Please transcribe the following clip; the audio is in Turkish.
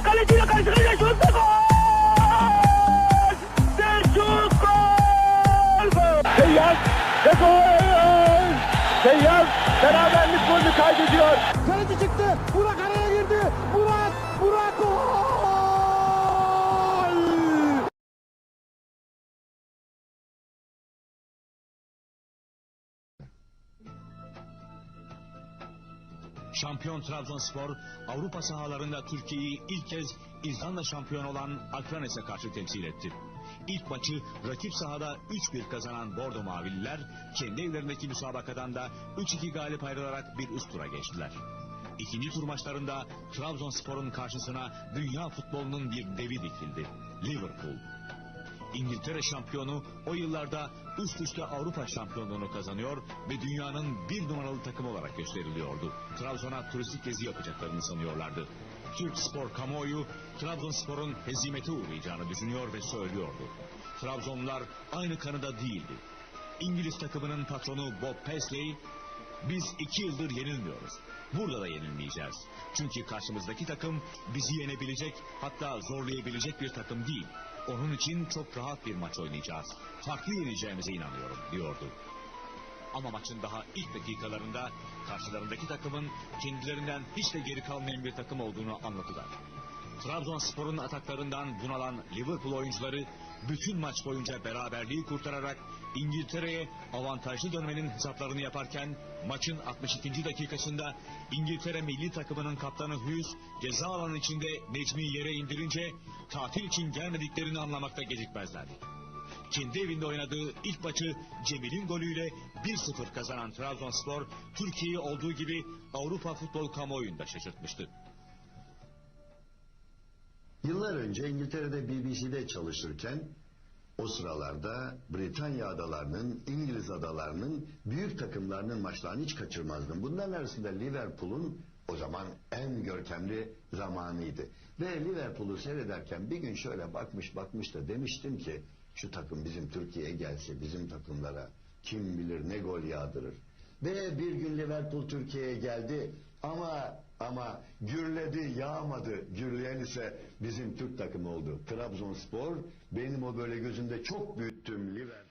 Selçuk kaleciyle karşı karşıya şut ve gol! Selçuk gol! Seyyar ve gol! Seyyar beraberlik golünü kaydediyor. Kaleci çıktı. Burak araya Şampiyon Trabzonspor Avrupa sahalarında Türkiye'yi ilk kez İzlanda şampiyon olan Akranes'e karşı temsil etti. İlk maçı rakip sahada 3-1 kazanan Bordo Mavililer kendi evlerindeki müsabakadan da 3-2 galip ayrılarak bir üst tura geçtiler. İkinci tur maçlarında Trabzonspor'un karşısına dünya futbolunun bir devi dikildi. Liverpool. İngiltere şampiyonu o yıllarda üst üste Avrupa şampiyonluğunu kazanıyor ve dünyanın bir numaralı takım olarak gösteriliyordu. Trabzon'a turistik gezi yapacaklarını sanıyorlardı. Türk spor kamuoyu Trabzonspor'un hezimete uğrayacağını düşünüyor ve söylüyordu. Trabzonlular aynı kanıda değildi. İngiliz takımının patronu Bob Paisley biz iki yıldır yenilmiyoruz. Burada da yenilmeyeceğiz. Çünkü karşımızdaki takım bizi yenebilecek hatta zorlayabilecek bir takım değil. Onun için çok rahat bir maç oynayacağız. Farklı yeneceğimize inanıyorum diyordu. Ama maçın daha ilk dakikalarında karşılarındaki takımın kendilerinden hiç de geri kalmayan bir takım olduğunu anladılar. Trabzonspor'un ataklarından bunalan Liverpool oyuncuları bütün maç boyunca beraberliği kurtararak İngiltere'ye avantajlı dönmenin hesaplarını yaparken maçın 62. dakikasında İngiltere milli takımının kaptanı Hughes ceza alanı içinde Necmi'yi yere indirince tatil için gelmediklerini anlamakta gecikmezlerdi. Kendi evinde oynadığı ilk maçı Cemil'in golüyle 1-0 kazanan Trabzonspor, Türkiye'yi olduğu gibi Avrupa futbol kamuoyunda şaşırtmıştı. Yıllar önce İngiltere'de BBC'de çalışırken o sıralarda Britanya adalarının, İngiliz adalarının büyük takımlarının maçlarını hiç kaçırmazdım. Bunların arasında Liverpool'un o zaman en görkemli zamanıydı. Ve Liverpool'u seyrederken bir gün şöyle bakmış bakmış da demiştim ki şu takım bizim Türkiye'ye gelse bizim takımlara kim bilir ne gol yağdırır. Ve bir gün Liverpool Türkiye'ye geldi ama ama gürledi yağmadı. Gürleyen ise bizim Türk takımı oldu. Trabzonspor benim o böyle gözümde çok büyüttüğüm Liverpool.